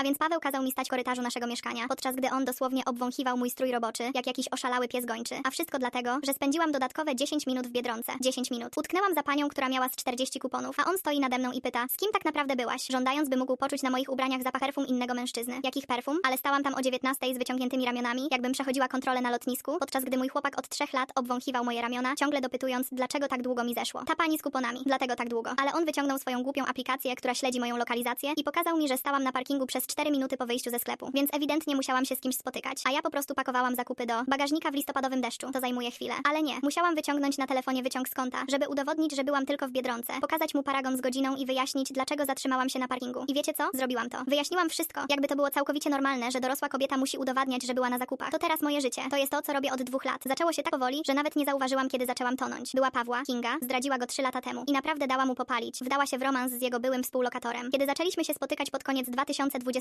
A więc Paweł kazał mi stać korytarzu naszego mieszkania, podczas gdy on dosłownie obwąchiwał mój strój roboczy, jak jakiś oszalały pies gończy. A wszystko dlatego, że spędziłam dodatkowe 10 minut w Biedronce. 10 minut. Utknęłam za panią, która miała z 40 kuponów, a on stoi nade mną i pyta, z kim tak naprawdę byłaś, żądając, by mógł poczuć na moich ubraniach zapach perfum innego mężczyzny. Jakich perfum? Ale stałam tam o 19 z wyciągniętymi ramionami, jakbym przechodziła kontrolę na lotnisku, podczas gdy mój chłopak od trzech lat obwąchiwał moje ramiona, ciągle dopytując, dlaczego tak długo mi zeszło. Ta pani z kuponami, dlatego tak długo. Ale on wyciągnął swoją głupią aplikację, która śledzi moją lokalizację i pokazał mi, że stałam na parkingu przez 4 minuty po wyjściu ze sklepu, więc ewidentnie musiałam się z kimś spotykać. A ja po prostu pakowałam zakupy do bagażnika w listopadowym deszczu. To zajmuje chwilę. Ale nie, musiałam wyciągnąć na telefonie wyciąg z konta, żeby udowodnić, że byłam tylko w Biedronce, pokazać mu paragon z godziną i wyjaśnić, dlaczego zatrzymałam się na parkingu. I wiecie co? Zrobiłam to. Wyjaśniłam wszystko, jakby to było całkowicie normalne, że dorosła kobieta musi udowadniać, że była na zakupach. To teraz moje życie. To jest to, co robię od dwóch lat. Zaczęło się tak powoli, że nawet nie zauważyłam, kiedy zaczęłam tonąć. Była Pawła, Kinga, zdradziła go trzy lata temu i naprawdę dała mu popalić. Wdała się w romans z jego byłym współlokatorem. Kiedy zaczęliśmy się spotykać pod koniec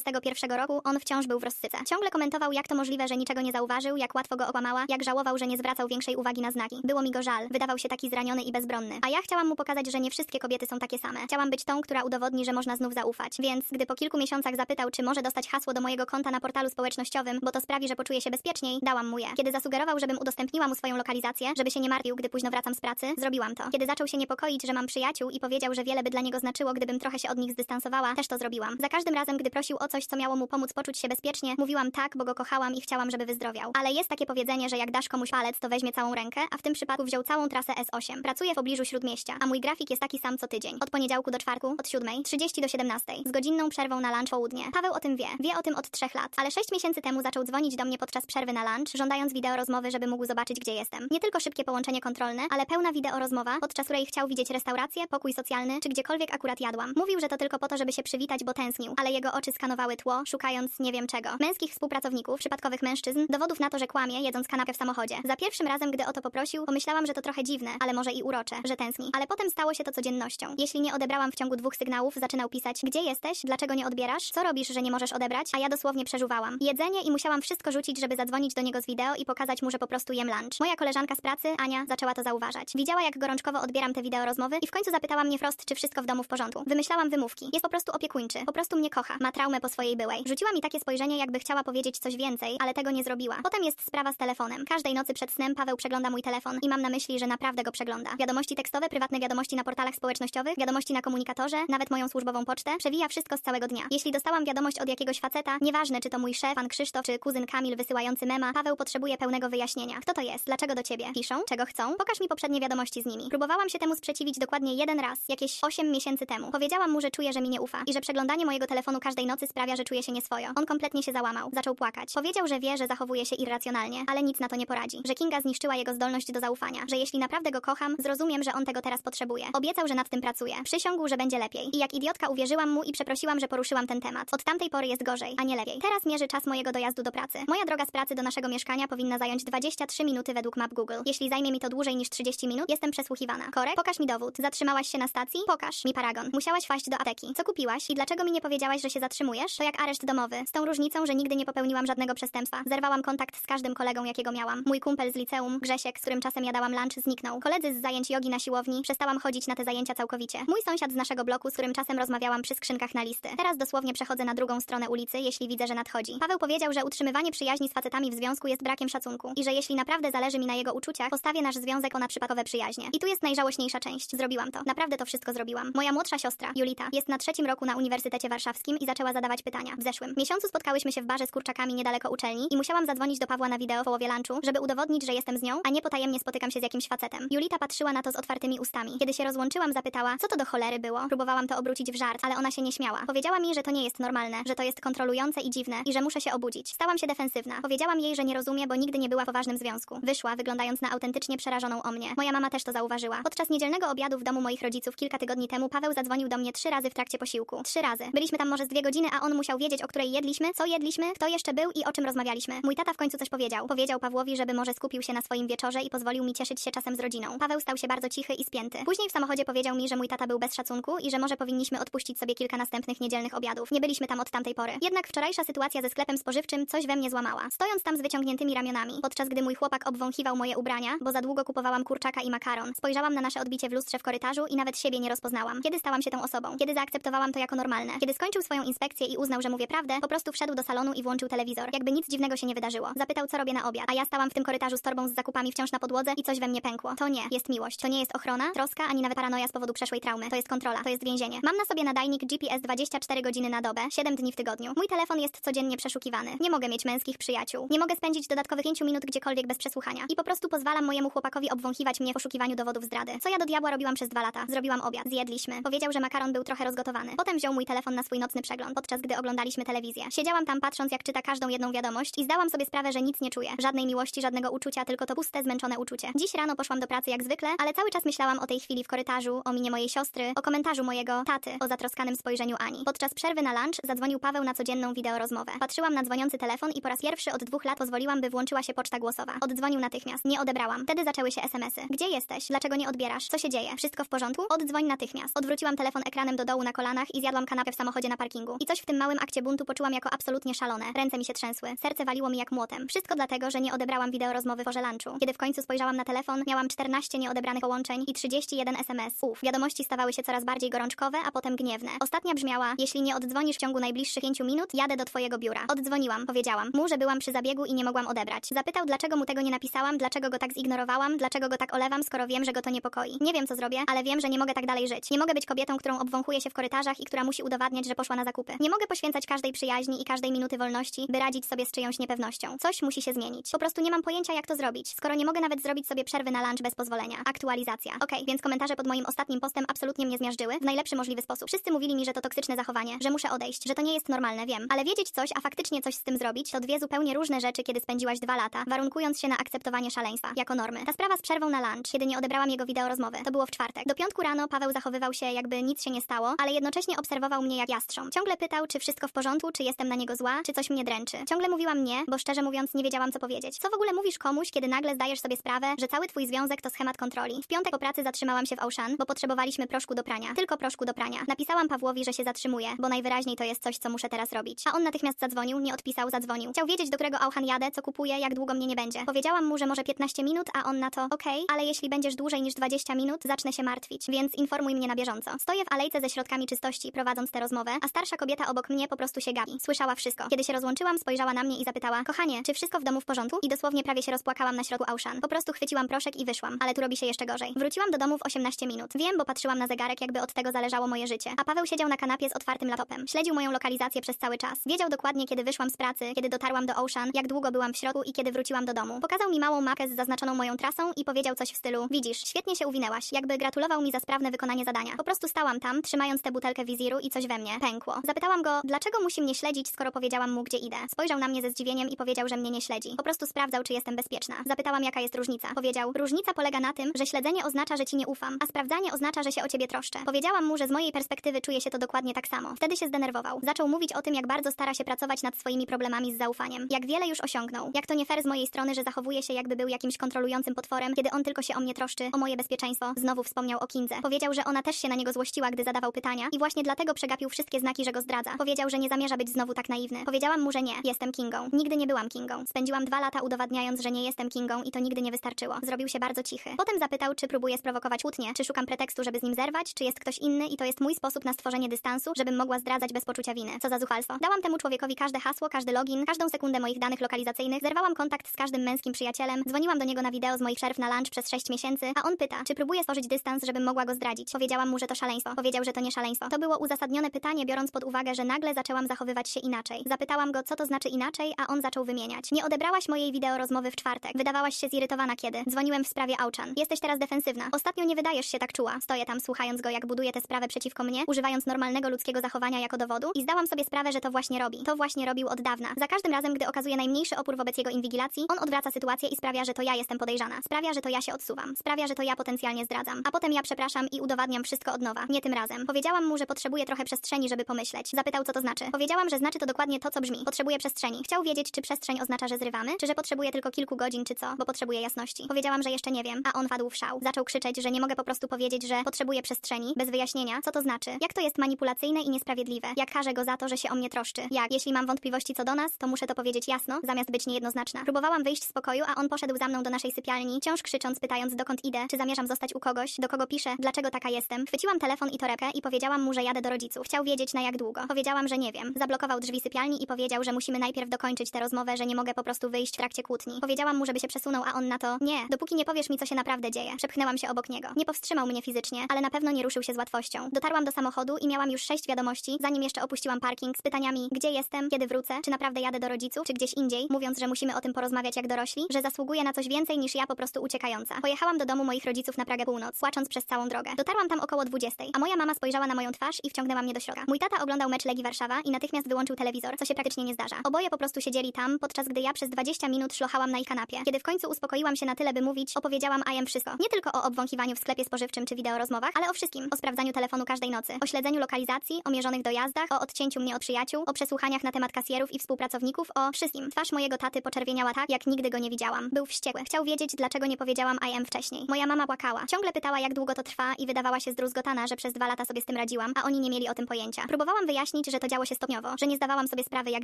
2021 roku, on wciąż był w rozsyce. Ciągle komentował, jak to możliwe, że niczego nie zauważył, jak łatwo go okłamała, jak żałował, że nie zwracał większej uwagi na znaki. Było mi go żal. Wydawał się taki zraniony i bezbronny. A ja chciałam mu pokazać, że nie wszystkie kobiety są takie same. Chciałam być tą, która udowodni, że można znów zaufać. Więc, gdy po kilku miesiącach zapytał, czy może dostać hasło do mojego konta na portalu społecznościowym, bo to sprawi, że poczuje się bezpieczniej, dałam mu je. Kiedy zasugerował, żebym udostępniła mu swoją lokalizację, żeby się nie martwił, gdy późno wracam z pracy, zrobiłam to. Kiedy zaczął się niepokoić, że mam przyjaciół i powiedział, że wiele by dla niego znaczyło, gdybym trochę się od nich zdystansowała, też to zrobiłam. Za każdym razem, gdy prosił o coś, co miało mu pomóc poczuć się bezpiecznie, mówiłam tak, bo go kochałam i chciałam, żeby wyzdrowiał. Ale jest takie powiedzenie, że jak dasz komuś palec, to weźmie całą rękę, a w tym przypadku wziął całą trasę S8. Pracuję w pobliżu Śródmieścia, a mój grafik jest taki sam co tydzień. Od poniedziałku do czwartku, od 7.30 do 17, z godzinną przerwą na lunch południe. Paweł o tym wie, wie o tym od trzech lat, ale sześć miesięcy temu zaczął dzwonić do mnie podczas przerwy na lunch, żądając wideo rozmowy, żeby mógł zobaczyć, gdzie jestem. Nie tylko szybkie połączenie kontrolne, ale pełna wideo rozmowa, podczas której chciał widzieć restaurację, pokój socjalny, czy gdziekolwiek akurat jadłam. Mówił, że to tylko po to, żeby się przywitać, bo tęsknił, ale jego oczy skanowały tło, szukając nie wiem czego. Męskich współpracowników, przypadkowych mężczyzn, dowodów na to, że kłamie, jedząc kanapkę w samochodzie. Za pierwszym razem, gdy o to poprosił, pomyślałam, że to trochę dziwne, ale może i urocze, że tęskni. Ale potem stało się to codziennością. Jeśli nie odebrałam w ciągu dwóch sygnałów, zaczynał pisać: Gdzie jesteś? Dlaczego nie odbierasz? Co robisz, że nie możesz odebrać? A ja dosłownie przeżuwałam. Jedzenie i musiałam wszystko rzucić, żeby zadzwonić do niego z wideo i pokazać mu, że po prostu jem lunch. Moja koleżanka z pracy, Ania, zaczęła to zauważać. Widziała, jak gorączkowo odbieram te wideo rozmowy i w końcu zapytała mnie wprost, czy wszystko w domu w porządku. Wymyślałam wymówki. Jest po prostu opiekuńczy. Po prostu mnie kocha. Ma traumę po swojej byłej. Rzuciła mi takie spojrzenie, jakby chciała powiedzieć coś więcej, ale tego nie zrobiła. Potem jest sprawa z telefonem. Każdej nocy przed snem Paweł przegląda mój telefon i mam na myśli, że naprawdę go przegląda. Wiadomości tekstowe, prywatne wiadomości na portalach społecznościowych, wiadomości na komunikatorze, nawet moją służbową pocztę, przewija wszystko z całego dnia. Jeśli dostałam wiadomość od jakiegoś faceta, nieważne czy to mój szef, pan Krzysztof, czy kuzyn Kamil wysyłający mema, Paweł potrzebuje pełnego wyjaśnienia. Kto to jest? Dlaczego do ciebie? Piszą? Czego chcą? Pokaż mi poprzednie wiadomości z nimi. Próbowałam się temu sprzeciwić dokładnie jeden raz, jakieś 8 miesięcy temu. Powiedziałam mu, że czuję, że mi nie ufa i że przeglądanie mojego telefonu każdej nocy sprawia, że czuję się nieswojo. On kompletnie się załamał. Zaczął płakać. Powiedział, że wie, że zachowuje się irracjonalnie, ale nic na to nie poradzi. Że Kinga zniszczyła jego zdolność do zaufania. Że jeśli naprawdę go kocham, zrozumiem, że on tego teraz potrzebuje. Obiecał, że nad tym pracuje. Przysiągł, że będzie lepiej. I jak idiotka uwierzyłam mu i przeprosiłam, że poruszyłam ten temat. Od tamtej pory jest gorzej, a nie lepiej. Teraz mierzy czas mojego dojazdu do pracy. Moja droga z pracy do naszego mieszkania powinna zająć 23 minuty według map Google. Jeśli zajmie mi to dłużej niż 30 minut, jestem przesłuchiwana. Korek? Pokaż mi dowód. Zatrzymałaś się na stacji? Pokaż mi paragon. Musiałaś wpaść do apteki. Co kupiłaś i dlaczego mi nie powiedziałaś, że się zatrzymujesz? To jak areszt domowy. Z tą różnicą, że nigdy nie popełniłam żadnego przestępstwa. Zerwałam kontakt z każdym kolegą, jakiego miałam. Mój kumpel z liceum, Grzesiek, z którym czasem jadałam lunch, zniknął. Koledzy z zajęć jogi na siłowni, przestałam chodzić na te zajęcia całkowicie. Mój sąsiad z naszego bloku, z którym czasem rozmawiałam przy skrzynkach na listy. Teraz dosłownie przechodzę na drugą stronę ulicy, jeśli widzę, że nadchodzi. Paweł powiedział, że utrzymywanie przyjaźni z facetami w związku jest brakiem szacunku i że jeśli naprawdę zależy mi na jego uczuciach, postawię nasz związek o na przypadkowe przyjaźnie. I tu jest najżałośniejsza część. Zrobiłam to. Naprawdę to wszystko zrobiłam. Moja młodsza siostra, Julita, jest na trzecim roku na Uniwersytecie Warszawskim i zaczęła zadawać pytania. W zeszłym miesiącu spotkałyśmy się w barze z kurczakami niedaleko uczelni i musiałam zadzwonić do Pawła na wideo w połowie lunchu, żeby udowodnić, że jestem z nią, a nie potajemnie spotykam się z jakimś facetem. Julita patrzyła na to z otwartymi ustami. Kiedy się rozłączyłam, zapytała, co to do cholery było. Próbowałam to obrócić w żart, ale ona się nie śmiała. Powiedziała mi, że to nie jest normalne, że to jest kontrolujące i dziwne i że muszę się obudzić. Stałam się defensywna. Powiedziałam jej, że nie rozumie, bo nigdy nie była w poważnym związku. Wyszła, wyglądając na autentycznie przerażoną o mnie. Moja mama też to zauważyła. Podczas niedzielnego obiadu w domu moich rodziców kilka tygodni temu Paweł zadzwonił do mnie trzy razy w trakcie posiłku. Trzy razy. Byliśmy tam może z dwie godziny, a on musiał wiedzieć, o której jedliśmy, co jedliśmy, kto jeszcze był i o czym rozmawialiśmy. Mój tata w końcu coś powiedział. Powiedział Pawłowi, żeby może skupił się na swoim wieczorze i pozwolił mi cieszyć się czasem z rodziną. Paweł stał się bardzo cichy i spięty. Później w samochodzie powiedział mi, że mój tata był bez szacunku i że może powinniśmy odpuścić sobie kilka następnych niedzielnych obiadów. Nie byliśmy tam od tamtej pory. Jednak wczorajsza sytuacja ze sklepem spożywczym coś we mnie złamała. Stojąc tam z wyciągniętymi ramionami, podczas gdy mój chłopak obwąchiwał moje ubrania, bo za długo kupowałam kurczaka i makaron, spojrzałam na nasze odbicie w lustrze w korytarzu i nawet siebie nie rozpoznałam. Kiedy stałam się tą osobą? Kiedy zaakceptowałam to jako normalne? Kiedy skończył swoją inspekcję i uznał, że mówię prawdę, po prostu wszedł do salonu i włączył telewizor. Jakby nic dziwnego się nie wydarzyło. Zapytał, co robię na obiad, a ja stałam w tym korytarzu z torbą z zakupami wciąż na podłodze i coś we mnie pękło. To nie, jest miłość. To nie jest ochrona, troska, ani nawet paranoja z powodu przeszłej traumy. To jest kontrola, to jest więzienie. Mam na sobie nadajnik GPS 24 godziny na dobę, 7 dni w tygodniu. Mój telefon jest codziennie przeszukiwany. Nie mogę mieć męskich przyjaciół. Nie mogę spędzić dodatkowych 5 minut gdziekolwiek bez przesłuchania. I po prostu pozwalam mojemu chłopakowi obwąchiwać mnie w poszukiwaniu dowodów zdrady. Co ja do diabła robiłam przez dwa lata? Zrobiłam obiad, zjedliśmy. Powiedział, że makaron był trochę rozgotowany. Potem wziął mój telefon na swój nocny przegląd, podczas gdy oglądaliśmy telewizję. Siedziałam tam patrząc, jak czyta każdą jedną wiadomość i zdałam sobie sprawę, że nic nie czuję. Żadnej miłości, żadnego uczucia, tylko to puste, zmęczone uczucie. Dziś rano poszłam do pracy jak zwykle, ale cały czas myślałam o tej chwili w korytarzu, o minie mojej siostry, o komentarzu mojego taty, o zatroskanym spojrzeniu Ani. Podczas przerwy na lunch zadzwonił Paweł na codzienną wideorozmowę. Patrzyłam na dzwoniący telefon i po raz pierwszy od dwóch lat pozwoliłam, by włączyła się poczta głosowa. Oddzwonił natychmiast. Nie odebrałam. Wtedy zaczęły się SMS-y. Gdzie jesteś? Dlaczego nie odbierasz? Co się dzieje? Wszystko w porządku? Oddzwoń natychmiast. Odwróciłam telefon ekranem do dołu na kolanach i zjadłam kanapę w samochodzie na parkingu. I coś w tym małym akcie buntu poczułam jako absolutnie szalone. Ręce mi się trzęsły. Serce waliło mi jak młotem. Wszystko dlatego, że nie odebrałam wideorozmowy w porze lunchu. Kiedy w końcu spojrzałam na telefon, miałam 14 nieodebranych połączeń i 31 SMS. Uf, wiadomości stawały się coraz bardziej gorączkowe, a potem gniewne. Ostatnia brzmiała: Jeśli nie oddzwonisz w ciągu najbliższych 5 minut, jadę do twojego biura. Oddzwoniłam, powiedziałam. Mu, że byłam przy zabiegu i nie mogłam odebrać. Zapytał, dlaczego mu tego nie napisałam, dlaczego go tak zignorowałam, dlaczego go tak olewam, skoro wiem, że go to niepokoi. Nie wiem, co zrobię, ale wiem, że nie mogę tak dalej żyć. Nie mogę być kobietą, którą obwąchuje się w korytarzach i która musi udowadniać, że poszła na zakupy. Nie mogę poświęcać każdej przyjaźni i każdej minuty wolności, by radzić sobie z czyjąś niepewnością. Coś musi się zmienić. Po prostu nie mam pojęcia, jak to zrobić, skoro nie mogę nawet zrobić sobie przerwy na lunch bez pozwolenia. Aktualizacja. Okej, więc komentarze pod moim ostatnim postem absolutnie mnie zmiażdżyły w najlepszy możliwy sposób. Wszyscy mówili mi, że to toksyczne zachowanie, że muszę odejść, że to nie jest normalne, wiem. Ale wiedzieć coś, a faktycznie coś z tym zrobić, to dwie zupełnie różne rzeczy, kiedy spędziłaś dwa lata, warunkując się na akceptowanie szaleństwa jako normy. Ta sprawa z przerwą na lunch, kiedy nie odebrałam jego wideorozmowy, to było w czwartek. Do piątku rano Paweł zachowywał się, jakby nic się nie stało, ale jednocześnie obserwował mnie jak jastrząb. Ciągle pytał, czy wszystko w porządku, czy jestem na niego zła, czy coś mnie dręczy. Ciągle mówiłam nie, bo szczerze mówiąc nie wiedziałam co powiedzieć. Co w ogóle mówisz komuś, kiedy nagle zdajesz sobie sprawę, że cały twój związek to schemat kontroli. W piątek po pracy zatrzymałam się w Ocean, bo potrzebowaliśmy proszku do prania. Tylko proszku do prania. Napisałam Pawłowi, że się zatrzymuję, bo najwyraźniej to jest coś, co muszę teraz robić. A on natychmiast zadzwonił, nie odpisał, zadzwonił. Chciał wiedzieć, do którego Auchan jadę, co kupuję, jak długo mnie nie będzie. Powiedziałam mu, że może 15 minut, a on na to okej, ale jeśli będziesz dłużej niż 20 minut, zacznę się martwić, więc informuj mnie na bieżąco. Stoję w alejce ze środkami czystości, prowadząc tę rozmowę, a starsza kobieta obok mnie po prostu się gapi. Słyszała wszystko. Kiedy się rozłączyłam, spojrzała na mnie i zapytała: Kochanie, czy wszystko w domu w porządku? I dosłownie prawie się rozpłakałam na środku Auchan. Po prostu chwyciłam proszek i wyszłam, ale tu robi się jeszcze gorzej. Wróciłam do domu w 18 minut. Wiem, bo patrzyłam na zegarek, jakby od tego zależało moje życie. A Paweł siedział na kanapie z otwartym laptopem. Śledził moją lokalizację przez cały czas. Wiedział dokładnie, kiedy wyszłam z pracy, kiedy dotarłam do Ocean, jak długo byłam w środku i kiedy wróciłam do domu. Pokazał mi małą mapę z zaznaczoną moją trasą i powiedział coś w stylu: Widzisz, świetnie się uwinęłaś, jakby gratulował mi za sprawne wykonanie zadania. Po prostu stałam tam, trzymając tę butelkę wiziru i coś we mnie pękło. Zapytałam go, dlaczego musi mnie śledzić, skoro powiedziałam mu, gdzie idę. Spojrzał na mnie ze zdziwieniem i powiedział, że mnie nie śledzi. Po prostu sprawdzał, czy jestem bezpieczna. Zapytałam, jaka jest różnica. Powiedział, różnica polega na tym, że śledzenie oznacza, że ci nie ufam, a sprawdzanie oznacza, że się o ciebie troszczę. Powiedziałam mu, że z mojej perspektywy czuje się to dokładnie tak samo. Wtedy się zdenerwował. Zaczął mówić o tym, jak bardzo stara się pracować nad swoimi problemami z zaufaniem. Jak wiele już osiągnął. Jak to nie fair z mojej strony, że zachowuje się jakby był jakimś kontrolującym potworem, kiedy on tylko się o mnie troszczy, o moje bezpieczeństwo. Znowu wspomniał o Kindze. Powiedział, że ona też się na niego złościła, gdy zadawał pytania i właśnie dlatego przegapił wszystkie znaki, że go zdradza. Powiedział, że nie zamierza być znowu tak naiwny. Powiedziałam mu, że nie, jestem Kingą. Nigdy nie byłam Kingą. Spędziłam dwa lata udowadniając, że nie jestem Kingą i to nigdy nie wystarczyło. Zrobił się bardzo cichy. Potem zapytał, czy próbuję sprowokować kłótnię, czy szukam pretekstu, żeby z nim zerwać, czy jest ktoś inny i to jest mój sposób na stworzenie dystansu, żebym mogła zdradzać bez poczucia winy. Co za zuchwalstwo. Dałam temu człowiekowi każde hasło, każdy login, każdą sekundę moich danych lokalizacyjnych, zerwałam kontakt z każdym męskim przyjacielem, dzwoniłam do niego na wideo z moich przerw na lunch przez 6 miesięcy, a on pyta, czy próbuję stworzyć dystans, żebym mogła go zdradzić. Powiedziałam mu, że to szaleństwo. Powiedział, że to nie szaleństwo. To było uzasadnione pytanie, biorąc pod uwagę, że nagle zaczęłam zachowywać się inaczej. Zapytałam go, co to znaczy inaczej, a on zaczął wymieniać. Nie odebrałaś mojej wideo rozmowy w czwartek. Wydawałaś się zirytowana kiedy. Dzwoniłem w sprawie Auchan. Jesteś teraz defensywna. Ostatnio nie wydajesz się tak czuła. Stoję tam słuchając go, jak buduje tę sprawę przeciwko mnie, używając normalnego ludzkiego zachowania jako dowodu i zdałam sobie sprawę, że to właśnie robi. To właśnie robił od dawna. Za każdym razem, gdy okazuje najmniejszy opór wobec jego inwigilacji, on odwraca sytuację i sprawia, że to ja jestem podejrzana. Sprawia, że to ja się odsuwam. Sprawia, że to ja potencjalnie zdradzam. A potem ja przepraszam i udowadniam wszystko od nowa. Nie tym razem. Powiedziałam mu, że potrzebuję trochę przestrzeni, żeby pomyśleć. Zapytał, co to znaczy. Powiedziałam, że znaczy to dokładnie to, co brzmi. Potrzebuję przestrzeni. Chciał wiedzieć, czy przestrzeń oznacza, że zrywamy, czy że potrzebuję tylko kilku godzin, czy co, bo potrzebuję jasności. Powiedziałam, że jeszcze nie wiem, a on wpadł w szał. Zaczął krzyczeć, że nie mogę po prostu powiedzieć, że potrzebuję przestrzeni, bez wyjaśnienia, co to znaczy, jak to jest manipulacyjne i niesprawiedliwe, jak karzę go za to, że się o mnie troszczy, jak, jeśli mam wątpliwości co do nas, to muszę to powiedzieć jasno, zamiast być niejednoznaczna. Próbowałam wyjść z pokoju, a on poszedł za mną do naszej sypialni, wciąż krzycząc, pytając dokąd idę, czy zamierzam zostać u kogoś, do kogo piszę, dlaczego taka jestem. Chwyciłam telefon i torebkę i powiedziałam mu, że jadę do rodziców. Chciał wiedzieć na jak długo. Powiedziałam, że nie wiem. Zablokował drzwi sypialni i powiedział, że musimy najpierw dokończyć tę rozmowę, że nie mogę po prostu wyjść w trakcie kłótni. Powiedziałam mu, żeby się przesunął, a on na to nie, dopóki nie powiesz mi, co się naprawdę dzieje. Przepchnęłam się obok niego. Nie powstrzymał mnie fizycznie, ale na pewno nie ruszył się z łatwością. Dotarłam do samochodu i miałam już sześć wiadomości, zanim jeszcze opuściłam parking z pytaniami, gdzie jestem, kiedy wrócę, czy naprawdę jadę do rodziców, czy gdzieś indziej, mówiąc, że musimy o tym porozmawiać jak dorośli, że zasługuję na coś więcej niż ja po prostu uciekająca. Pojechałam do domu moich rodziców na Pragę Północ, płacząc przez całą drogę. Dotarłam tam około 20, a moja mama spojrzała na moją twarz i wciągnęła mnie do środka. Mój tata oglądał mecz Legii Warszawa i natychmiast wyłączył telewizor, co się praktycznie nie zdarza. Oboje po prostu siedzieli tam, podczas gdy ja przez 20 minut szlochałam na ich kanapie. Kiedy w końcu uspokoiłam się na tyle, by mówić, opowiedziałam Ajem wszystko. Nie tylko o obwąchiwaniu w sklepie spożywczym czy wideorozmowach, ale o wszystkim. O sprawdzaniu telefonu każdej nocy, o śledzeniu lokalizacji, o mierzonych dojazdach, o odcięciu mnie od przyjaciół, o przesłuchaniach na temat kasjerów i współpracowników, o wszystkim. Twarz mojego taty poczerwieniała tak, jak nigdy go nie widziałam. Był wściekły. Chciał wiedzieć, dlaczego nie powiedziałam IM wcześniej. Moja mama płakała. Ciągle pytała, jak długo to trwa i wydawała się zdruzgotana, że przez dwa lata sobie z tym radziłam, a oni nie mieli o tym pojęcia. Próbowałam wyjaśnić, że to działo się stopniowo, że nie zdawałam sobie sprawy, jak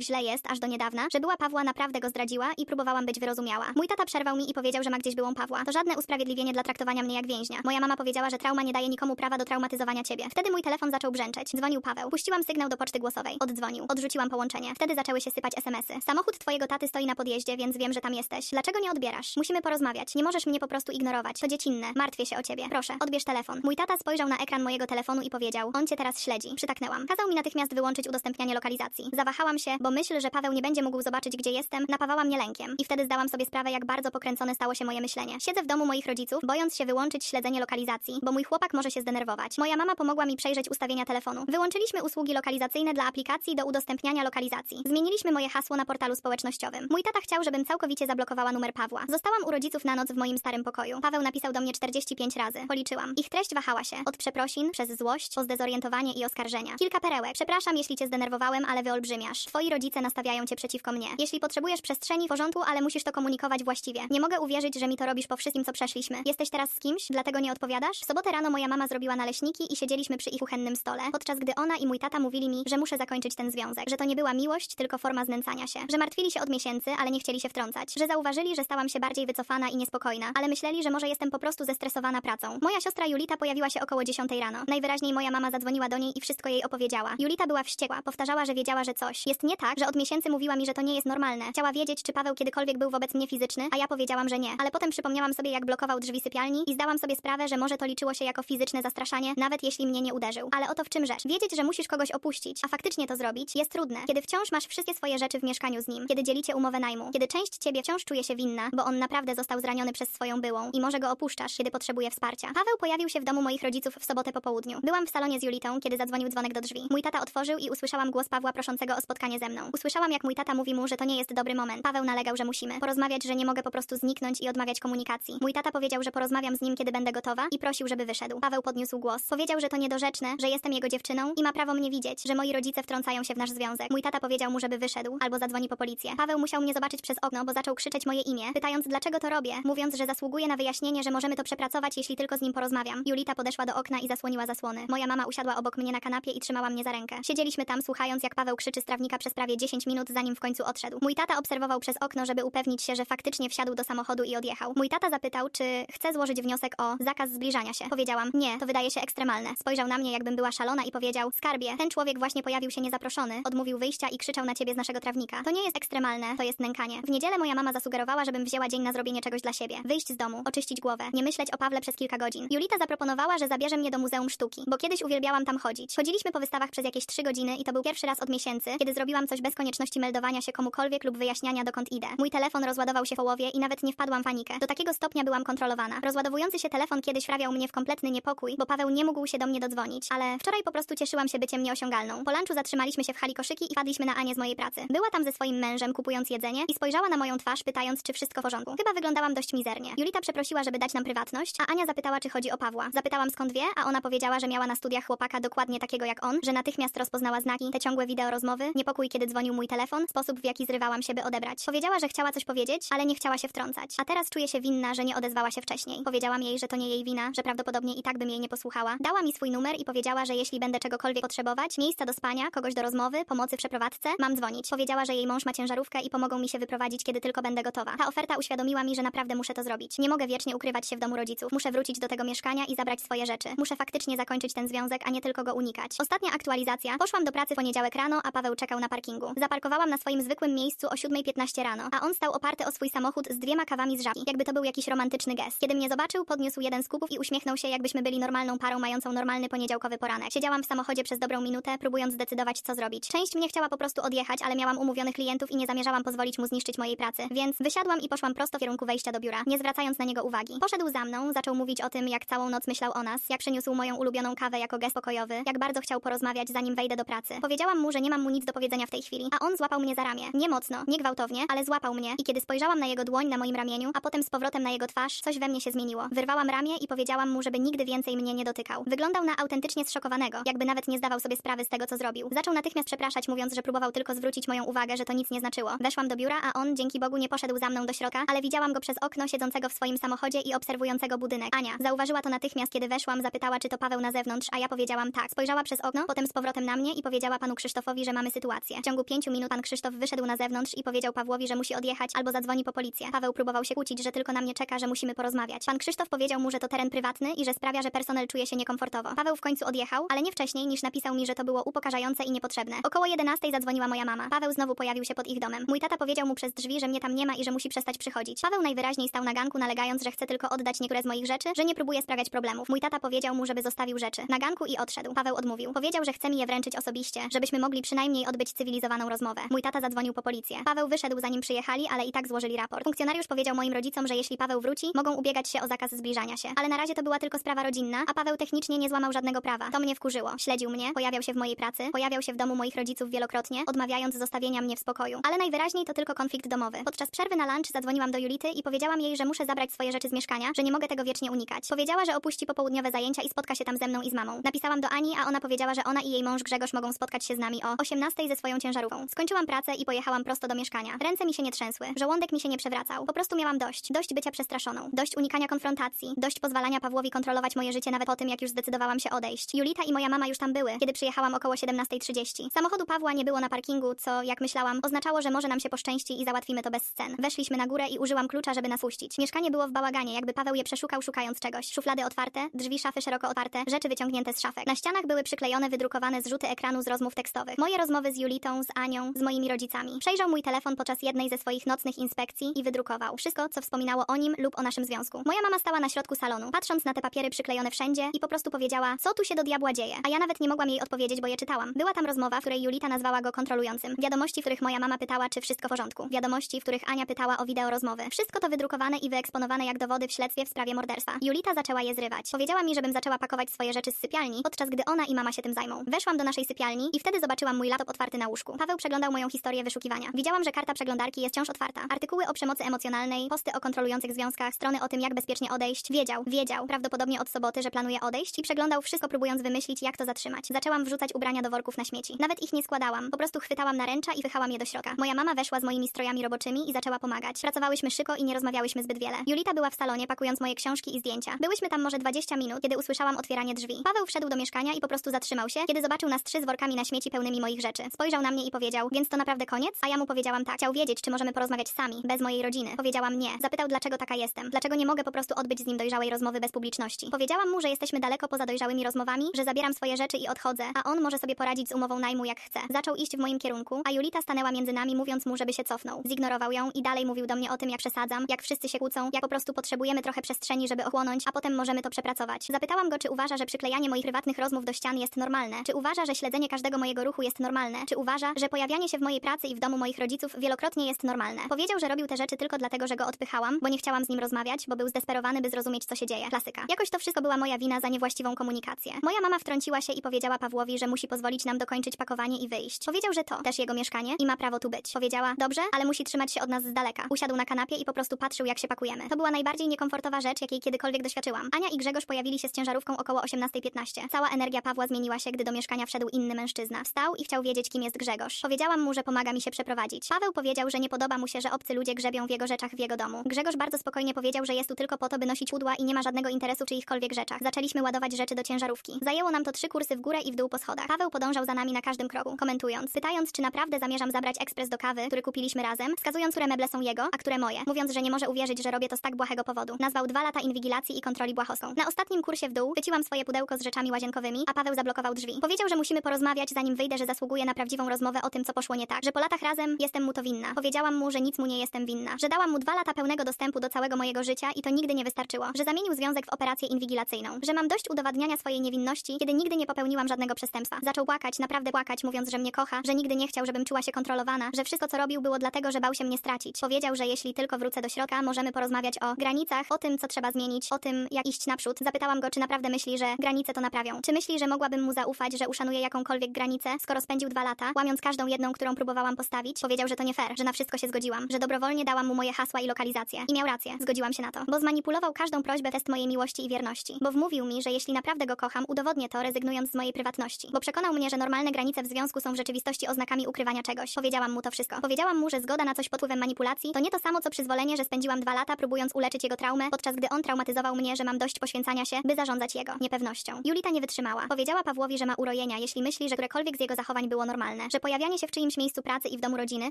źle jest, aż do niedawna, że była Pawła naprawdę go zdradziła i próbowałam być wyrozumiała. Mój tata przerwał mi i powiedział, że ma gdzieś byłą Pawła. To żadne usprawiedliwienie dla traktowania mnie jak więźnia. Moja mama powiedziała, że trauma nie daje nikomu prawa do traumatyzowania ciebie. Wtedy mój telefon zaczął brzęczeć. Dzwonił Paweł. Puściłam sygnał do poczty głosowej. Oddzwonił. Odrzuciłam połączenie. Wtedy zaczęły się sypać SMS-y. Samochód twojego taty stoi na podjeździe, więc wiem, że tam jesteś. Dlaczego nie odbierasz? Musimy porozmawiać. Nie możesz mnie po prostu ignorować. To dziecinne. Martwię się o ciebie. Proszę, odbierz telefon. Mój tata spojrzał na ekran mojego telefonu i powiedział: On cię teraz śledzi. Przytaknęłam. Kazał mi natychmiast udostępnianie lokalizacji. Zawahałam się, bo myśl, że Paweł nie będzie mógł zobaczyć, gdzie jestem, napawała mnie lękiem. I wtedy zdałam sobie sprawę, jak bardzo pokręcone stało się moje myślenie. Siedzę w domu moich rodziców, bojąc się wyłączyć śledzenie lokalizacji, bo mój chłopak może się zdenerwować. Moja mama pomogła mi przejrzeć ustawienia telefonu. Wyłączyliśmy usługi lokalizacyjne dla aplikacji do udostępniania lokalizacji. Zmieniliśmy moje hasło na portalu społecznościowym. Mój tata chciał, żebym całkowicie zablokowała numer Pawła. Zostałam u rodziców na noc w moim starym pokoju. Paweł napisał do mnie 45 razy. Policzyłam. Ich treść wahała się. Od przeprosin, przez złość, po zdezorientowanie i oskarżenia. Kilka perełek. Przepraszam, jeśli cię zdenerwowałem, ale wyolbrzymiasz. Twoi rodzice nastawiają cię przeciwko mnie. Jeśli potrzebujesz przestrzeni, porządku, ale musisz to komunikować właściwie. Nie mogę uwierzyć, że mi to robisz po wszystkim, co przeszliśmy. Jesteś teraz z kimś, dlatego nie odpowiadasz? W sobotę rano moja mama zrobiła naleśniki i siedzieliśmy przy ich kuchennym stole, podczas gdy ona i mój tata mówili mi, że muszę zakończyć ten związek, że to nie była miłość, tylko forma znęcania się, że martwili się od miesięcy, ale nie chcieli się wtrącać, że zauważyli, że stałam się bardziej wycofana i niespokojna, ale myśleli, że może jestem po prostu zestresowana pracą. Moja siostra Julita pojawiła się około 10 rano. Najwyraźniej moja mama zadzwoniła do niej i wszystko jej opowiedziała. Julita wściekła, powtarzała, że wiedziała, że coś jest nie tak, że od miesięcy mówiła mi, że to nie jest normalne. Chciała wiedzieć, czy Paweł kiedykolwiek był wobec mnie fizyczny, a ja powiedziałam, że nie. Ale potem przypomniałam sobie, jak blokował drzwi sypialni i zdałam sobie sprawę, że może to liczyło się jako fizyczne zastraszanie, nawet jeśli mnie nie uderzył. Ale oto w czym rzecz. Wiedzieć, że musisz kogoś opuścić, a faktycznie to zrobić, jest trudne. Kiedy wciąż masz wszystkie swoje rzeczy w mieszkaniu z nim, kiedy dzielicie umowę najmu, kiedy część ciebie wciąż czuje się winna, bo on naprawdę został zraniony przez swoją byłą i może go opuszczasz, kiedy potrzebuje wsparcia. Paweł pojawił się w domu moich rodziców w sobotę po południu. Byłam w salonie z Julitą, kiedy zadzwonił dzwonek do drzwi. Mój tata otworzył i usłyszałam głos Pawła proszącego o spotkanie ze mną. Usłyszałam, jak mój tata mówi mu, że to nie jest dobry moment. Paweł nalegał, że musimy porozmawiać, że nie mogę po prostu zniknąć i odmawiać komunikacji. Mój tata powiedział, że porozmawiam z nim, kiedy będę gotowa i prosił, żeby wyszedł. Paweł podniósł głos. Powiedział, że to niedorzeczne, że jestem jego dziewczyną i ma prawo mnie widzieć, że moi rodzice wtrącają się w nasz związek. Mój tata powiedział mu, żeby wyszedł albo zadzwoni po policję. Paweł musiał mnie zobaczyć przez okno, bo zaczął krzyczeć moje imię, pytając dlaczego to robię, mówiąc, że zasługuje na wyjaśnienie, że możemy to przepracować, jeśli tylko z nim porozmawiam. Julita podeszła do okna i zasłoniła zasłony. Moja mama usiadła obok mnie na kanapie i trzymała mnie za rękę. Siedzieliśmy tam, słuchając, jak Paweł krzyczy z trawnika przez prawie 10 minut, zanim w końcu odszedł. Mój tata obserwował przez okno, żeby upewnić się, że faktycznie wsiadł do samochodu i odjechał. Mój tata zapytał, czy chce złożyć wniosek o zakaz zbliżania się. Powiedziałam, nie, to wydaje się ekstremalne. Spojrzał na mnie, jakbym była szalona i powiedział, skarbie, ten człowiek właśnie pojawił się niezaproszony, odmówił wyjścia i krzyczał na ciebie z naszego trawnika. To nie jest ekstremalne, to jest nękanie. W niedzielę moja mama zasugerowała, żebym wzięła dzień na zrobienie czegoś dla siebie. Wyjść z domu, oczyścić głowę, nie myśleć o Pawle przez kilka godzin. Julita zaproponowała, że zabierze mnie do Muzeum Sztuki, bo kiedyś uwielbiałam tam chodzić. Chodziliśmy po wystawach przez jakieś trzy godziny i to był pierwszy raz od miesięcy, kiedy zrobiłam coś bez konieczności meldowania się komukolwiek lub wyjaśniania dokąd idę. Mój telefon rozładował się w połowie i nawet nie wpadłam w panikę. Do takiego stopnia byłam kontrolowana. Rozładowujący się telefon kiedyś wprawiał mnie w kompletny niepokój, bo Paweł nie mógł się do mnie dodzwonić, ale wczoraj po prostu cieszyłam się byciem nieosiągalną. Po lunchu zatrzymaliśmy się w hali koszyki i padliśmy na Anię z mojej pracy. Była tam ze swoim mężem kupując jedzenie i spojrzała na moją twarz pytając, czy wszystko w porządku. Chyba wyglądałam dość mizernie. Julita przeprosiła, żeby dać nam prywatność, a Ania zapytała, czy chodzi o Pawła. Zapytałam skąd wie, a ona powiedziała, że miała na studiach chłopaka dokładnie takiego jak on, że natychmiast rozpoznała znaki, te ciągłe wideo rozmowy, niepokój, kiedy dzwonił mój telefon, sposób w jaki zrywałam się, by odebrać. Powiedziała, że chciała coś powiedzieć, ale nie chciała się wtrącać. A teraz czuje się winna, że nie odezwała się wcześniej. Powiedziałam jej, że to nie jej wina, że prawdopodobnie i tak bym jej nie posłuchała. Dała mi swój numer i powiedziała, że jeśli będę czegokolwiek potrzebować, miejsca do spania, kogoś do rozmowy, pomocy w przeprowadzce, mam dzwonić. Powiedziała, że jej mąż ma ciężarówkę i pomogą mi się wyprowadzić, kiedy tylko będę gotowa. Ta oferta uświadomiła mi, że naprawdę muszę to zrobić. Nie mogę wiecznie ukrywać się w domu rodziców. Muszę wrócić do tego mieszkania i zabrać swoje rzeczy. Muszę faktycznie zakończyć ten związek, a nie tylko go unikać. Ostatnia aktualizacja. Poszłam do pracy w poniedziałek rano, a Paweł czekał na parkingu. Zaparkowałam na swoim zwykłym miejscu o 7.15 rano, a on stał oparty o swój samochód z dwiema kawami z żabki, jakby to był jakiś romantyczny gest. Kiedy mnie zobaczył, podniósł jeden z kubów i uśmiechnął się, jakbyśmy byli normalną parą mającą normalny poniedziałkowy poranek. Siedziałam w samochodzie przez dobrą minutę, próbując zdecydować, co zrobić. Część mnie chciała po prostu odjechać, ale miałam umówionych klientów i nie zamierzałam pozwolić mu zniszczyć mojej pracy, więc wysiadłam i poszłam prosto w kierunku wejścia do biura, nie zwracając na niego uwagi. Poszedł za mną, zaczął mówić o tym, jak całą noc myślał o nas, jak przyniósł moją ulubioną kawę jako gest pokojowy, jak bardzo chciał porozmawiać, zanim wejdę do pracy. Powiedziałam mu, że nie mam mu nic do powiedzenia w tej chwili, a on złapał mnie za ramię. Nie mocno, nie gwałtownie, ale złapał mnie i kiedy spojrzałam na jego dłoń na moim ramieniu, a potem z powrotem na jego twarz, coś we mnie się zmieniło. Wyrwałam ramię i powiedziałam mu, żeby nigdy więcej mnie nie dotykał. Wyglądał na autentycznie zszokowanego, jakby nawet nie zdawał sobie sprawy z tego, co zrobił. Zaczął natychmiast przepraszać, mówiąc, że próbował tylko zwrócić moją uwagę, że to nic nie znaczyło. Weszłam do biura, a on, dzięki Bogu, nie poszedł za mną do środka, ale widziałam go przez okno siedzącego w swoim samochodzie i obserwującego budynek. Ania zauważyła to natychmiast, kiedy weszłam, zapytała, czy to Paweł na zewnątrz, a ja powiedziałam tak. Spojrzała przez okno, potem z powrotem na mnie i powiedziała panu Krzysztofowi, że mamy sytuację. W ciągu pięciu minut pan Krzysztof wyszedł na zewnątrz i powiedział Pawłowi, że musi odjechać albo zadzwoni po policję. Paweł próbował się kłócić, że tylko na mnie czeka, że musimy porozmawiać. Pan Krzysztof powiedział mu, że to teren prywatny i że sprawia, że personel czuje się niekomfortowo. Paweł w końcu odjechał, ale nie wcześniej niż napisał mi, że to było upokarzające i niepotrzebne. Około 11 zadzwoniła moja mama. Paweł znowu pojawił się pod ich domem. Mój tata powiedział mu przez drzwi, że mnie tam nie ma i że musi przestać przychodzić. Paweł najwyraźniej stał na ganku, nalegając, że chce tylko oddać niektóre z moich rzeczy, że nie próbuje sprawiać problemów. Mój tata powiedział mu, żeby zostawił rzeczy na ganku i odszedł. Paweł odmówił. Powiedział, że chce mi je wręczyć osobiście, żebyśmy mogli przynajmniej odbyć cywilizowaną rozmowę. Mój tata zadzwonił po policję. Paweł wyszedł zanim przyjechali, ale i tak złożyli raport. Funkcjonariusz powiedział moim rodzicom, że jeśli Paweł wróci, mogą ubiegać się o zakaz zbliżania się. Ale na razie to była tylko sprawa rodzinna, a Paweł technicznie nie złamał żadnego prawa. To mnie wkurzyło. Śledził mnie, pojawiał się w mojej pracy, pojawiał się w domu moich rodziców wielokrotnie, odmawiając zostawienia mnie w spokoju. Ale najwyraźniej to tylko konflikt domowy. Podczas przerwy na lunch zadzwoniłam do Julity i powiedziałam jej, że muszę zabrać swoje rzeczy z mieszkania, że nie mogę tego wiecznie unikać. Powiedziała, że opuści popołudniowe zajęcia i spotka się tam ze mną i z mamą. Napisałam do Ani, a ona powiedziała, że ona i jej mąż Grzegorz mogą spotkać się z nami o 18 ze swoją ciężarówką. Skończyłam pracę i pojechałam prosto do mieszkania. Ręce mi się nie trzęsły, żołądek mi się nie przewracał. Po prostu miałam dość. Dość bycia przestraszoną. Dość unikania konfrontacji. Dość pozwalania Pawłowi kontrolować moje życie nawet po tym, jak już zdecydowałam się odejść. Julita i moja mama już tam były, kiedy przyjechałam około 17.30. Samochodu Pawła nie było na parkingu, co, jak myślałam, oznaczało, że może nam się poszczęści i załatwimy to bez scen. Weszliśmy na górę i użyłam klucza, żeby nas puścić. Mieszkanie było w bałaganie, jakby Paweł je przeszukał szukając czegoś. Szuflady otwarte, drzwi szafy szeroko otwarte, rzeczy wyciągnięte z szafek. Na ścianach były przyklejone wydrukowane zrzuty ekranu z rozmów tekstowych. Moje rozmowy z Julitą, z Anią, z moimi rodzicami. Przejrzał mój telefon podczas jednej ze swoich nocnych inspekcji i wydrukował wszystko, co wspominało o nim lub o naszym związku. Moja mama stała na środku salonu, patrząc na te papiery przyklejone wszędzie i po prostu powiedziała, co tu się do diabła dzieje. A ja nawet nie mogłam jej odpowiedzieć, bo je czytałam. Była tam rozmowa, w której Julita nazwała go kontrolującym. Wiadomości, w których moja mama pytała, czy wszystko w porządku. Wiadomości, w których Ania pytała o wideo rozmowy. Wszystko to wydrukowane i wyeksponowane jak dowody w śledztwie w sprawie morderstwa. Julita zaczęła je zrywać. Powiedziała mi, żebym zaczęła pakować swoje rzeczy z sypialni, podczas gdy ona i mama się tym zajmą. Weszłam do naszej sypialni i wtedy zobaczyłam mój laptop otwarty na łóżku. Paweł przeglądał moją historię wyszukiwania. Widziałam, że karta przeglądarki jest wciąż otwarta. Artykuły o przemocy emocjonalnej, posty o kontrolujących związkach, strony o tym, jak bezpiecznie odejść. Wiedział, wiedział, prawdopodobnie od soboty, że planuje odejść i przeglądał wszystko, próbując wymyślić, jak to zatrzymać. Zaczęłam wrzucać ubrania do worków na śmieci. Nawet ich nie składałam. Po prostu chwytałam na ręcza i wychałam je do środka. Moja mama weszła z moimi strojami roboczymi i zaczęła pomagać. Pracowałyśmy szyko i nie rozmawiałyśmy zbyt wiele. Julita była w salonie, pakując moje książki i zdjęcia. Byłyśmy tam może 20 minut, kiedy usłyszałam otwieranie drzwi. Paweł wszedł do mieszkania i po prostu zatrzymał się, kiedy zobaczył trzy z workami na śmieci pełnymi moich rzeczy. Spojrzał na mnie i powiedział, więc to naprawdę koniec? A ja mu powiedziałam tak. Chciał wiedzieć, czy możemy porozmawiać sami, bez mojej rodziny. Powiedziałam nie. Zapytał, dlaczego taka jestem. Dlaczego nie mogę po prostu odbyć z nim dojrzałej rozmowy bez publiczności. Powiedziałam mu, że jesteśmy daleko poza dojrzałymi rozmowami, że zabieram swoje rzeczy i odchodzę, a on może sobie poradzić z umową najmu jak chce. Zaczął iść w moim kierunku, a Julita stanęła między nami, mówiąc mu, żeby się cofnął. Zignorował ją i dalej mówił do mnie o tym, jak przesadzam, jak wszyscy się kłócą, jak po prostu potrzebujemy trochę przestrzeni, żeby ochłonąć, a potem możemy to przepracować. Zapytałam go, czy uważa, że przyklejanie moich prywatnych rozmów do ścian jest normalne, czy uważa, że śledzenie każdego mojego ruchu jest normalne, czy uważa, że pojawianie się w mojej pracy i w domu moich rodziców wielokrotnie jest normalne. Powiedział, że robił te rzeczy tylko dlatego, że go odpychałam, bo nie chciałam z nim rozmawiać, bo był zdesperowany, by zrozumieć, co się dzieje. Klasyka. Jakoś to wszystko była moja wina za niewłaściwą komunikację. Moja mama wtrąciła się i powiedziała Pawłowi, że musi pozwolić nam dokończyć pakowanie i wyjść. Powiedział, że to też jego mieszkanie i ma prawo tu być. Powiedziała, dobrze, ale musi trzymać się od nas z daleka. Usiadł na kanapie i po prostu patrzył, jak się pakujemy. To była najbardziej niekomfortowa rzecz, jakiej kiedykolwiek doświadczyłam. Ania i Grzegorz pojawili się z ciężarówką około 18.15. Cała energia Pawła zmieniła się, gdy do mieszkania wszedł inny mężczyzna. Wstał i chciał wiedzieć, kim jest Grzegorz. Powiedziałam mu, że pomaga mi się przeprowadzić. Paweł powiedział, że nie podoba mu się, że obcy ludzie grzebią w jego rzeczach w jego domu. Grzegorz bardzo spokojnie powiedział, że jest tu tylko po to, by nosić udła i nie ma żadnego interesu w czyichkolwiek rzeczach. Zaczęliśmy ładować rzeczy do ciężarówki. Zajęło nam to trzy kursy w górę i w dół po schodach. Paweł podążał za nami na każdym kroku, komentując, pytając, czy naprawdę zamierzam zabrać ekspres do kawy, który kupiliśmy razem, wskazując, które meble są jego, a które moje, mówiąc, że nie może uwierzyć, że robię to z tak błahego powodu. Nazwał dwa lata inwigilacji i kontroli błahosą. Na ostatnim kursie w dół wyciłam swoje pudełko z rzeczami łazienkowymi, a Paweł zablokował drzwi. Powiedział, że musimy musimy porozmawiać, zanim wyjdę, że zasługuje na prawdziwą rozmowę o tym, co poszło nie tak. Że po latach razem jestem mu to winna. Powiedziałam mu, że nic mu nie jestem winna. Że dałam mu dwa lata pełnego dostępu do całego mojego życia i to nigdy nie wystarczyło. Że zamienił związek w operację inwigilacyjną. Że mam dość udowadniania swojej niewinności, kiedy nigdy nie popełniłam żadnego przestępstwa. Zaczął płakać, naprawdę płakać, mówiąc, że mnie kocha, że nigdy nie chciał, żebym czuła się kontrolowana, że wszystko, co robił, było dlatego, że bał się mnie stracić. Powiedział, że jeśli tylko wrócę do środka, możemy porozmawiać o granicach, o tym, co trzeba zmienić, o tym, jak iść naprzód. Zapytałam go, czy naprawdę myśli, że granice to naprawią. Czy myśli, że mogłabym mu zaufać, że uszanuje jakąkolwiek granicę, skoro spędził dwa lata, łamiąc każdą jedną, którą próbowałam postawić? Powiedział, że to nie fair, że na wszystko się zgodziłam, że dobrowolnie dałam mu moje hasła i lokalizację. I miał rację, zgodziłam się na to, bo zmanipulował każdą prośbę test mojej miłości i wierności. Bo wmówił mi, że jeśli naprawdę go kocham, udowodnię to, rezygnując z mojej prywatności. Bo przekonał mnie, że normalne granice w związku są w rzeczywistości oznakami ukrywania czegoś. Powiedziałam mu to wszystko. Powiedziałam mu, że zgoda na coś pod wpływem manipulacji to nie to samo, co przyzwolenie, że spędziłam dwa lata próbując uleczyć jego traumę, podczas gdy on traumatyzował mnie, że mam dość poświęcania się, by zarządzać jego niepewnością. Julita nie wytrzymała. Powiedziała Pawłowi, że ma urojenia, jeśli myśli, że którekolwiek z jego zachowań było normalne, że pojawianie się w czyimś miejscu pracy i w domu rodziny,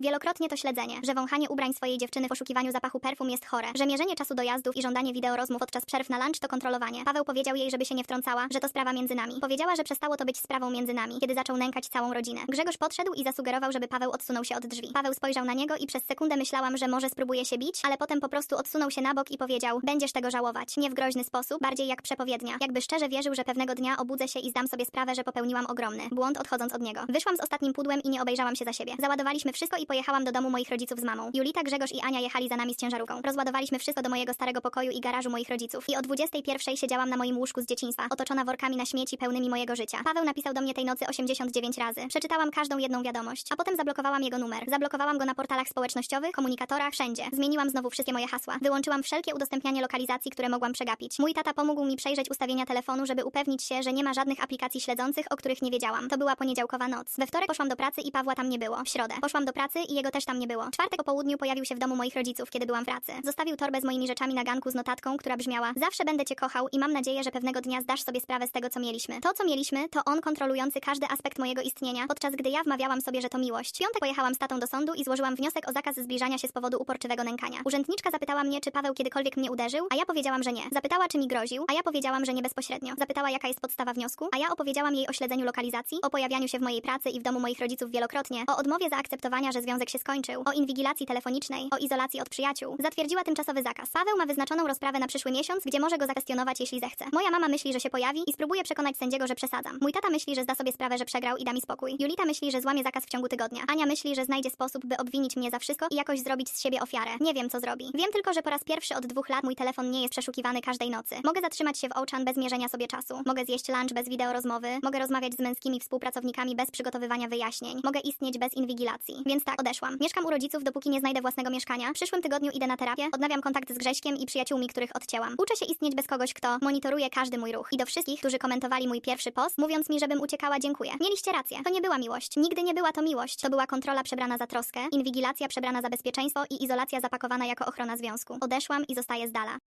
wielokrotnie to śledzenie, że wąchanie ubrań swojej dziewczyny w poszukiwaniu zapachu perfum jest chore, że mierzenie czasu dojazdów i żądanie wideo rozmów podczas przerw na lunch to kontrolowanie. Paweł powiedział jej, żeby się nie wtrącała, że to sprawa między nami. Powiedziała, że przestało to być sprawą między nami, kiedy zaczął nękać całą rodzinę. Grzegorz podszedł i zasugerował, żeby Paweł odsunął się od drzwi. Paweł spojrzał na niego i przez sekundę myślałam, że może spróbuje się bić, ale potem po prostu odsunął się na bok i powiedział: Będziesz tego żałować. Nie w groźny sposób, bardziej jak przepowiednia. Jakby szczerze wierzył, że pewnego dnia obudzę się i zdam sobie sprawę, że popełniłam błąd odchodząc od niego. Wyszłam z ostatnim pudłem i nie obejrzałam się za siebie. Załadowaliśmy wszystko i pojechałam do domu moich rodziców z mamą. Julita, Grzegorz i Ania jechali za nami z ciężarówką. Rozładowaliśmy wszystko do mojego starego pokoju i garażu moich rodziców. I o 21 siedziałam na moim łóżku z dzieciństwa, otoczona workami na śmieci pełnymi mojego życia. Paweł napisał do mnie tej nocy 89 razy. Przeczytałam każdą jedną wiadomość, a potem zablokowałam jego numer. Zablokowałam go na portalach społecznościowych, komunikatorach, wszędzie. Zmieniłam znowu wszystkie moje hasła. Wyłączyłam wszelkie udostępnianie lokalizacji, które mogłam przegapić. Mój tata pomógł mi przejrzeć ustawienia telefonu, żeby upewnić się, że nie ma żadnych aplikacji śledzących, o których nie wiedziałam. To była poniedziałkowa noc. We wtorek poszłam do pracy i Pawła tam nie było. W środę poszłam do pracy i jego też tam nie było. Czwartek po południu pojawił się w domu moich rodziców, kiedy byłam w pracy. Zostawił torbę z moimi rzeczami na ganku z notatką, która brzmiała: Zawsze będę cię kochał i mam nadzieję, że pewnego dnia zdasz sobie sprawę z tego, co mieliśmy. To, co mieliśmy, to on kontrolujący każdy aspekt mojego istnienia, podczas gdy ja wmawiałam sobie, że to miłość. W piątek pojechałam z tatą do sądu i złożyłam wniosek o zakaz zbliżania się z powodu uporczywego nękania. Urzędniczka zapytała mnie, czy Paweł kiedykolwiek mnie uderzył, a ja powiedziałam, że nie. Zapytała, czy mi groził, a ja powiedziałam, że nie bezpośrednio. Zapytała, jaka jest podstawa wniosku, a ja opowiedziałam jej o śledzeniu lokalizacji, o pojawianiu się w mojej pracy i w domu moich rodziców wielokrotnie, o odmowie zaakceptowania, że związek się skończył, o inwigilacji telefonicznej, o izolacji od przyjaciół. Zatwierdziła tymczasowy zakaz. Paweł ma wyznaczoną rozprawę na przyszły miesiąc, gdzie może go zakwestionować, jeśli zechce. Moja mama myśli, że się pojawi i spróbuje przekonać sędziego, że przesadzam. Mój tata myśli, że zda sobie sprawę, że przegrał i da mi spokój. Julita myśli, że złamie zakaz w ciągu tygodnia. Ania myśli, że znajdzie sposób, by obwinić mnie za wszystko i jakoś zrobić z siebie ofiarę. Nie wiem, co zrobi. Wiem tylko, że po raz pierwszy od dwóch lat mój telefon nie jest przeszukiwany każdej nocy. Mogę zatrzymać się w Ołczan bez mierzenia sobie czasu. Mogę zjeść lunch bez wideo rozmowy. Mogę rozmawiać z męskimi współpracownikami bez przygotowywania wyjaśnień. Mogę istnieć bez inwigilacji. Więc tak, odeszłam. Mieszkam u rodziców, dopóki nie znajdę własnego mieszkania. W przyszłym tygodniu idę na terapię, odnawiam kontakt z Grześkiem i przyjaciółmi, których odcięłam. Uczę się istnieć bez kogoś, kto monitoruje każdy mój ruch. I do wszystkich, którzy komentowali mój pierwszy post, mówiąc mi, żebym uciekała, dziękuję. Mieliście rację. To nie była miłość. Nigdy nie była to miłość. To była kontrola przebrana za troskę, inwigilacja przebrana za bezpieczeństwo i izolacja zapakowana jako ochrona związku. Odeszłam i zostaję z dala.